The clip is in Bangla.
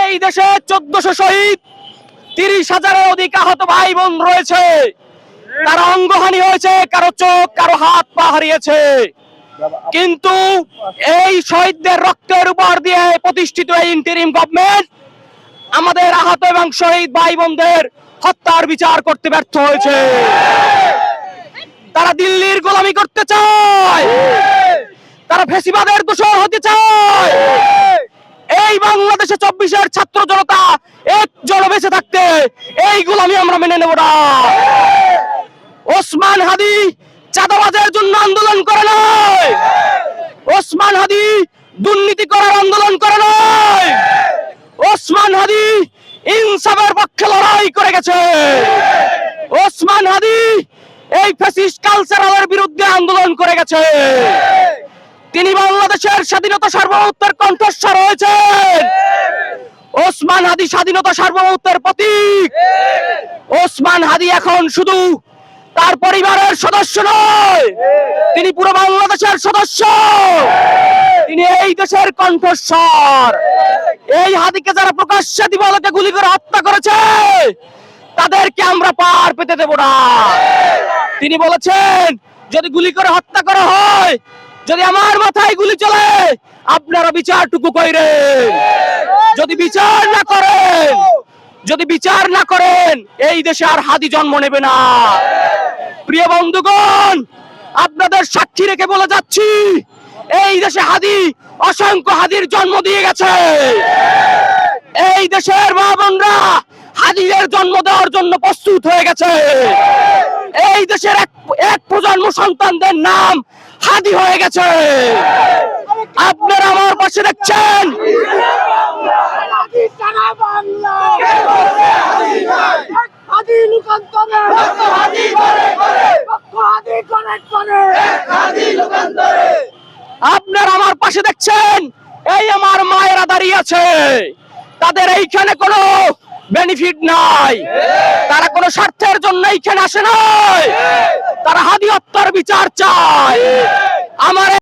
এই দেশে চোদ্দশো শহীদ, তিরিশ হাজারের অধিক আহত ভাই বোন রয়েছে। কারও অঙ্গহানি হয়েছে, কারও চোখ, কারও হাত পা হারিয়েছে। কিন্তু এই শহীদদের রক্তের উপর দিয়ে প্রতিষ্ঠিত এই ইন্টারিম গভর্নমেন্ট আমাদের আহত এবং শহীদ ভাই বোনদের হত্যার বিচার করতে ব্যর্থ হয়েছে। তারা দিল্লির গোলামি করতে চায়। তারা ফেসিবাদের দোষর হতে চায়। এই বাংলাদেশে চব্বিশের ছাত্র জনতা এক জন বেঁচে থাকতে এই গোলামি আমরা মেনে নেব না। ওসমান হাদি চাঁদাবাজের জন্য আন্দোলন করে নয় ওসমান হাদি দুর্নীতি করার আন্দোলন করে নয় ওসমান হাদি করে গেছে। ওসমান হাদি এই ফ্যাসিস্ট কালচারালের বিরুদ্ধে আন্দোলন করে গেছে। তিনি বাংলাদেশের স্বাধীনতা সার্বভৌমত্বের কণ্ঠস্বর হয়েছেন। ওসমান হাদি স্বাধীনতা সার্বভৌমত্বের প্রতীক। ওসমান হাদি এখন শুধু তার পরিবারের সদস্য নয়, তিনি পুরো বাংলাদেশের সদস্য। তিনি এই দেশের কণ্ঠস্বর। এই হাদিকে যারা প্রকাশ্যে দিবালকে গুলি করে হত্যা করেছে, তাদেরকে আমরা পার পেতে দেব না। তিনি বলেছেন, যদি গুলি করে হত্যা করা হয়, যদি আমার মাথায় গুলি চলে, আপনারা বিচারটুকু কইরেন যদি বিচার না করেন, যদি বিচার না করেন, এই দেশে আর হাদি জন্ম নেবে না। প্রিয় বন্ধুগণ, আপনাদের সাক্ষী রেখে বলে যাচ্ছি এই দেশে হাদি, অসংখ্য হাদির জন্ম দিয়ে গেছে। এই দেশের মা বোনরা হাদিদের জন্ম দেওয়ার জন্য প্রস্তুত হয়ে গেছে। এই দেশের এক প্রজন্ম সন্তানদের নাম হাদি হয়ে গেছে। আপনারা আমার পাশে দেখছেন। আদি করে করে। আমার পাশে দেখছেন, এই আমার মায়েরা দাঁড়িয়ে আছে। তাদের এইখানে কোনো বেনিফিট নাই। তারা কোনো স্বার্থের জন্য এইখানে আসে নাই। তারা হাদি হত্যার বিচার চায়। আমার